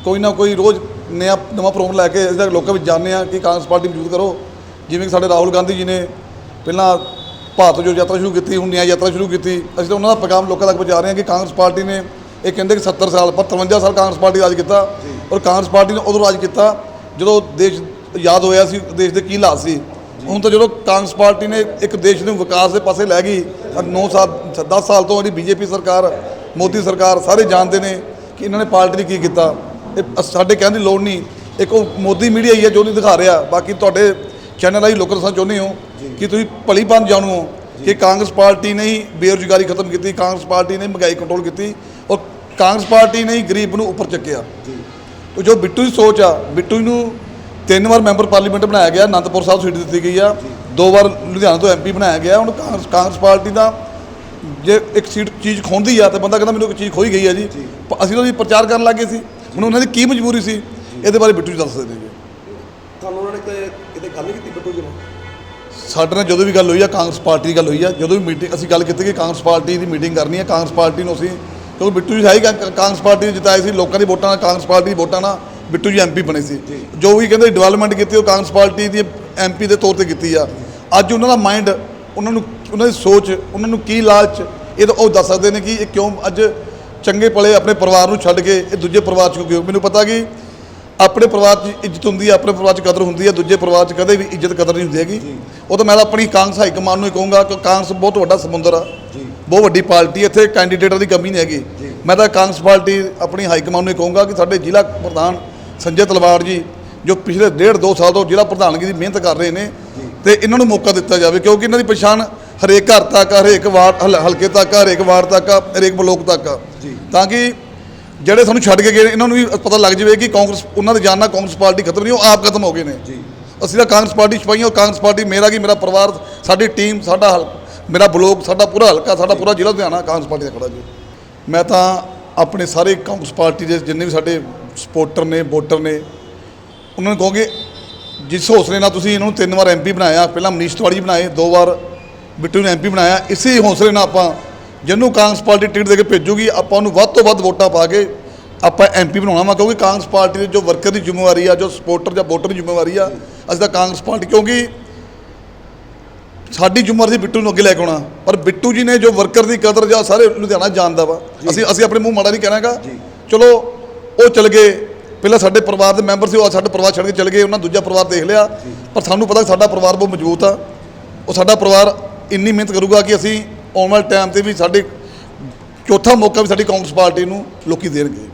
ਕੋਈ ਨਾ ਕੋਈ ਰੋਜ਼ ਨਵਾਂ ਨਵਾਂ ਪ੍ਰੋਗਰਾਮ ਲੈ ਕੇ ਅਸੀਂ ਤਾਂ ਲੋਕਾਂ ਵਿੱਚ ਜਾਂਦੇ ਆ ਕਿ ਕਾਂਗਰਸ ਪਾਰਟੀ ਮੌਜੂਦ ਕਰੋ। ਜਿਵੇਂ ਕਿ ਸਾਡੇ ਰਾਹੁਲ ਗਾਂਧੀ ਜੀ ਨੇ ਪਹਿਲਾਂ ਭਾਰਤ ਜੋ ਯਾਤਰਾ ਸ਼ੁਰੂ ਕੀਤੀ ਹੁਣ ਨਿਆਂ ਯਾਤਰਾ ਸ਼ੁਰੂ ਕੀਤੀ। ਅਸੀਂ ਤਾਂ ਉਹਨਾਂ ਦਾ ਪੈਗਾਮ ਲੋਕਾਂ ਤੱਕ ਪਹੁੰਚਾ ਰਹੇ ਹਾਂ ਕਿ ਕਾਂਗਰਸ ਪਾਰਟੀ ਨੇ ਇਹ ਕਹਿੰਦੇ ਕਿ 70 ਸਾਲ ਪਰ 53 ਸਾਲ ਕਾਂਗਰਸ ਪਾਰਟੀ ਰਾਜ ਕੀਤਾ ਔਰ ਕਾਂਗਰਸ ਪਾਰਟੀ ਨੇ ਉਦੋਂ ਰਾਜ ਕੀਤਾ ਜਦੋਂ ਦੇਸ਼ ਯਾਦ ਹੋਇਆ ਸੀ ਦੇਸ਼ ਦੇ ਕੀ ਹਾਲਾਤ ਸੀ। ਹੁਣ ਤਾਂ ਜਦੋਂ ਕਾਂਗਰਸ ਪਾਰਟੀ ਨੇ ਇੱਕ ਦੇਸ਼ ਨੂੰ ਵਿਕਾਸ ਦੇ ਪਾਸੇ ਲੈ ਗਈ 9 ਸਾਲ 10 ਸਾਲ ਤੋਂ ਜਿਹੜੀ ਬੀਜੇਪੀ ਸਰਕਾਰ ਮੋਦੀ ਸਰਕਾਰ ਸਾਰੇ ਜਾਣਦੇ ਨੇ ਕਿ ਇਹਨਾਂ ਨੇ ਪਾਰਟੀ ਨੇ ਕੀ ਕੀਤਾ। ਇਹ ਸਾਡੇ ਕਹਿਣ ਦੀ ਲੋੜ ਨਹੀਂ। ਇੱਕ ਉਹ ਮੋਦੀ ਮੀਡੀਆ ਹੀ ਹੈ ਜੋ ਨਹੀਂ ਦਿਖਾ ਰਿਹਾ। ਬਾਕੀ ਤੁਹਾਡੇ ਚੈਨਲ ਆਈ ਲੋਕਾਂ ਦੱਸਣਾ ਚਾਹੁੰਦੇ ਹੋ ਕਿ ਤੁਸੀਂ ਭਲੀ ਭਾਂਤ ਜਾਣੂ ਹੋ ਕਿ ਕਾਂਗਰਸ ਪਾਰਟੀ ਨੇ ਹੀ ਬੇਰੁਜ਼ਗਾਰੀ ਖਤਮ ਕੀਤੀ ਕਾਂਗਰਸ ਪਾਰਟੀ ਨੇ ਮਹਿੰਗਾਈ ਕੰਟਰੋਲ ਕੀਤੀ ਔਰ ਕਾਂਗਰਸ ਪਾਰਟੀ ਨੇ ਹੀ ਗਰੀਬ ਨੂੰ ਉੱਪਰ ਚੱਕਿਆ। ਤੇ ਜੋ ਬਿੱਟੂ ਦੀ ਸੋਚ ਆ ਬਿੱਟੂ ਨੂੰ ਤਿੰਨ ਵਾਰ ਮੈਂਬਰ ਪਾਰਲੀਮੈਂਟ ਬਣਾਇਆ ਗਿਆ ਅਨੰਦਪੁਰ ਸਾਹਿਬ ਸੀਟ ਦਿੱਤੀ ਗਈ ਆ। ਦੋ ਵਾਰ ਲੁਧਿਆਣਾ ਤੋਂ ਐਮਪੀ ਬਣਾਇਆ ਗਿਆ ਹੁਣ ਕਾਂਗਰਸ ਪਾਰਟੀ ਦਾ ਜੇ ਇੱਕ ਸੀਟ ਚੀਜ਼ ਖੋਂਦੀ ਆ ਤੇ ਬੰਦਾ ਕਹਿੰਦਾ ਮੈਨੂੰ ਇੱਕ ਚੀਜ਼ ਖੋਈ ਗਈ ਆ ਜੀ ਪ- ਅਸੀਂ ਜੀ ਪ੍ਰਚਾਰ ਕਰਨ ਲੱਗੇ ਸੀ। ਹੁਣ ਉਹਨਾਂ ਦੀ ਕੀ ਮਜਬੂਰੀ ਸੀ ਇਹਦੇ ਬਾਰੇ ਬਿੱਟੂ ਜੀ ਦੱਸ ਸਕਦੇ ਨੇ ਤੁਹਾਨੂੰ ਉਹਨਾਂ ਨੇ ਕਿਤੇ ਕਿਤੇ ਗੱਲ ਨਹੀਂ ਕੀਤੀ ਬਿੱਟੂ ਜੀ ਨਾਲ? ਸਾਡੇ ਨਾਲ ਜਦੋਂ ਵੀ ਗੱਲ ਹੋਈ ਆ ਕਾਂਗਰਸ ਪਾਰਟੀ ਦੀ ਗੱਲ ਹੋਈ ਆ ਜਦੋਂ ਵੀ ਮੀਟਿੰਗ ਅਸੀਂ ਗੱਲ ਕੀਤੀ ਕਿ ਕਾਂਗਰਸ ਪਾਰਟੀ ਦੀ ਮੀਟਿੰਗ ਕਰਨੀ ਹੈ ਕਾਂਗਰਸ ਪਾਰਟੀ ਨੂੰ ਅਸੀਂ ਕਿਉਂਕਿ ਬਿੱਟੂ ਜੀ ਕਾ- ਕਾਂਗਰਸ ਪਾਰਟੀ ਨੂੰ ਜਿਤਾਏ ਸੀ ਲੋਕਾਂ ਦੀ ਵੋਟਾਂ ਨਾਲ ਕਾਂਗਰਸ ਪਾਰਟੀ ਦੀ ਵੋਟਾਂ ਨਾਲ ਬਿੱਟੂ ਜੀ ਐਮਪੀ ਬਣੇ ਸੀ। ਜੋ। ਵੀ ਕਹਿੰਦੇ ਡਿਵੈਲਪਮੈਂਟ ਕੀਤੀ ਉਹ ਕਾਂਗਰਸ ਪਾਰਟੀ ਦੀ ਐਮਪੀ ਦੇ ਤੌਰ ਤੇ ਕੀਤੀ ਆ। ਅੱਜ ਉਹਨਾਂ ਦਾ ਮਾਈਂਡ ਉਹਨਾਂ ਨੂੰ ਉਹਨਾਂ ਦੀ ਸੋਚ ਉਹਨਾਂ ਨੂੰ ਕੀ ਲਾਲਚ ਇਹ ਤਾਂ ਉਹ ਦੱਸ ਸਕਦੇ ਨੇ ਕਿ ਇਹ ਕਿਉਂ ਅੱਜ ਚੰਗੇ ਪਲੇ ਆਪਣੇ ਪਰਿਵਾਰ ਨੂੰ ਛੱਡ ਕੇ ਇਹ ਦੂਜੇ ਪਰਿਵਾਰ 'ਚ ਕਿਉਂ ਮੈਨੂੰ ਪਤਾ ਕਿ ਆਪਣੇ ਪਰਿਵਾਰ 'ਚ ਇੱਜ਼ਤ ਹੁੰਦੀ ਹੈ ਆਪਣੇ ਪਰਿਵਾਰ 'ਚ ਕਦਰ ਹੁੰਦੀ ਹੈ ਦੂਜੇ ਪਰਿਵਾਰ 'ਚ ਕਦੇ ਵੀ ਇੱਜ਼ਤ ਕਦਰ ਨਹੀਂ ਹੁੰਦੀ ਹੈਗੀ। ਉਹ ਤਾਂ ਮੈਂ ਤਾਂ ਆਪਣੀ ਕਾਂਗਰਸ ਹਾਈ ਕਮਾਨ ਨੂੰ ਹੀ ਕਹੂੰਗਾ ਕਿ ਕਾਂਗਰਸ ਬਹੁਤ ਵੱਡਾ ਸਮੁੰਦਰ ਆ। ਬਹੁਤ ਵੱਡੀ ਪਾਰਟੀ ਇੱਥੇ ਕੈਂਡੀਡੇਟਾਂ ਦੀ ਕਮੀ ਨਹੀਂ ਹੈਗੀ। ਮੈਂ ਤਾਂ ਕਾਂਗਰਸ ਪਾਰਟੀ ਆਪਣੀ ਹਾਈ ਕਮਾਨ ਨੂੰ ਹੀ ਕਹੂੰਗਾ ਕਿ ਸਾਡੇ ਜ਼ਿਲ੍ਹਾ ਪ੍ਰਧਾਨ ਸੰਜੇ ਤਲਵਾਰ ਜੀ ਜੋ ਪਿਛਲੇ ਡੇਢ ਦੋ ਸਾਲ ਤੋਂ ਜ਼ਿਲ੍ਹਾ ਪ੍ਰਧਾਨਗੀ ਦੀ ਮਿਹਨਤ ਕਰ ਰਹੇ ਨੇ ਤੇ ਇਹਨਾਂ ਨੂੰ ਮੌਕਾ ਦਿੱਤਾ ਜਾਵੇ ਕਿਉਂਕਿ ਇਹਨਾਂ ਦੀ ਪਛਾਣ ਹਰੇਕ ਘਰ ਤੱਕ ਹਰੇਕ ਵਾਰਡ ਹਲ- ਹਲਕੇ ਤੱਕ ਹਰੇਕ ਵਾਰਡ ਤੱਕ ਹਰੇਕ ਬਲੋਕ ਤੱਕ। ਆ। ਤਾਂ ਕਿ ਜਿਹੜੇ ਸਾਨੂੰ ਛੱਡ ਕੇ ਗਏ ਨੇ, ਇਹਨਾਂ ਨੂੰ ਵੀ ਪਤਾ ਲੱਗ ਜਾਵੇ ਕਿ ਕਾਂਗਰਸ ਉਹਨਾਂ ਦੇ ਜਾਣ ਨਾਲ ਕਾਂਗਰਸ ਪਾਰਟੀ ਖਤਮ ਨਹੀਂ ਉਹ ਆਪ ਖਤਮ ਹੋ ਗਏ ਨੇ। ਜੀ। ਅਸੀਂ ਤਾਂ ਕਾਂਗਰਸ ਪਾਰਟੀ ਸਿਪਾਹੀਆਂ ਔਰ ਕਾਂਗਰਸ ਪਾਰਟੀ ਮੇਰਾ ਕੀ ਮੇਰਾ ਪਰਿਵਾਰ ਸਾਡੀ ਟੀਮ ਸਾਡਾ ਹਲ ਮੇਰਾ ਬਲੋਕ ਸਾਡਾ ਪੂਰਾ ਹਲਕਾ ਸਾਡਾ ਪੂਰਾ ਜ਼ਿਲ੍ਹਾ ਲੁਧਿਆਣਾ ਕਾਂਗਰਸ ਪਾਰਟੀ ਦਾ ਖੜਾ ਜੀ। ਮੈਂ ਤਾਂ ਆਪਣੇ ਸਾਰੇ ਕਾਂਗਰਸ ਪਾਰਟੀ ਦੇ ਜਿੰਨੇ ਵੀ ਸਾਡੇ ਸਪੋਰਟਰ ਨੇ ਵੋਟਰ ਨੇ ਉਹਨਾਂ ਨੂੰ ਕਹੋਗੇ ਜਿਸ ਹੌਸਲੇ ਨਾਲ ਤੁਸੀਂ ਇਹਨਾਂ ਨੂੰ ਤਿੰਨ ਵਾਰ ਐਮਪੀ ਬਣਾਇਆ ਪਹਿਲਾਂ ਮਨੀਸ਼ ਤਿਵਾੜੀ ਬਣਾਏ ਦੋ ਵਾਰ ਬਿੱਟੂ ਨੂੰ ਐਮਪੀ ਬਣਾਇਆ ਇਸੇ ਹੌਸਲੇ ਨਾਲ ਆਪਾਂ ਜਿਹਨੂੰ ਕਾਂਗਰਸ ਪਾਰਟੀ ਟਿਕਟ ਦੇ ਕੇ ਭੇਜੂਗੀ ਆਪਾਂ ਉਹਨੂੰ ਵੱਧ ਤੋਂ ਵੱਧ ਵੋਟਾਂ ਪਾ ਕੇ ਆਪਾਂ ਐਮਪੀ ਬਣਾਉਣਾ ਵਾ ਕਿਉਂਕਿ ਕਾਂਗਰਸ ਪਾਰਟੀ ਦੇ ਜੋ ਵਰਕਰ ਦੀ ਜ਼ਿੰਮੇਵਾਰੀ ਆ ਜੋ ਸਪੋਰਟਰ ਜਾਂ ਵੋਟਰ ਦੀ ਜ਼ਿੰਮੇਵਾਰੀ ਆ ਅਸੀਂ ਤਾਂ ਕਾਂਗਰਸ ਪਾਰਟੀ ਕਿਉਂਕਿ ਸਾਡੀ ਜ਼ਿੰਮੇਵਾਰੀ ਸੀ ਬਿੱਟੂ ਨੂੰ ਅੱਗੇ ਲੈ ਕੇ ਆਉਣਾ ਪਰ ਬਿੱਟੂ ਜੀ ਨੇ ਜੋ ਵਰਕਰ ਦੀ ਕਦਰ ਜਾਂ ਸਾਰੇ ਲੁਧਿਆਣਾ ਜਾਣਦਾ ਵਾ ਅਸੀਂ ਅਸੀਂ ਆਪਣੇ ਮੂੰਹ ਮਾੜਾ ਨਹੀਂ ਕਹਿਣਾਗਾ। ਚਲੋ ਉਹ ਚਲ ਗਏ ਪਹਿਲਾਂ ਸਾਡੇ ਪਰਿਵਾਰ ਦੇ ਮੈਂਬਰ ਸੀ ਉਹ ਸਾਡਾ ਪਰਿਵਾਰ ਛੱਡ ਕੇ ਚਲੇ ਗਏ ਉਹਨਾਂ ਦੂਜਾ ਪਰਿਵਾਰ ਦੇਖ ਲਿਆ ਪਰ ਸਾਨੂੰ ਪਤਾ ਸਾਡਾ ਪਰਿਵਾਰ ਬਹੁਤ ਮਜ਼ਬੂਤ ਆ ਉਹ ਸਾਡਾ ਪਰਿਵਾਰ ਇੰਨੀ ਮਿਹਨਤ ਕਰੂਗਾ ਕਿ ਅਸੀਂ ਆਉਣ ਵਾਲੇ ਟਾਈਮ ਤੇ ਵੀ ਸਾਡੇ ਚੌਥਾ ਮੌਕਾ ਵੀ ਸਾਡੀ ਕਾਂਗਰਸ ਪਾਰਟੀ ਨੂੰ ਲੋਕੀ ਦੇਣਗੇ।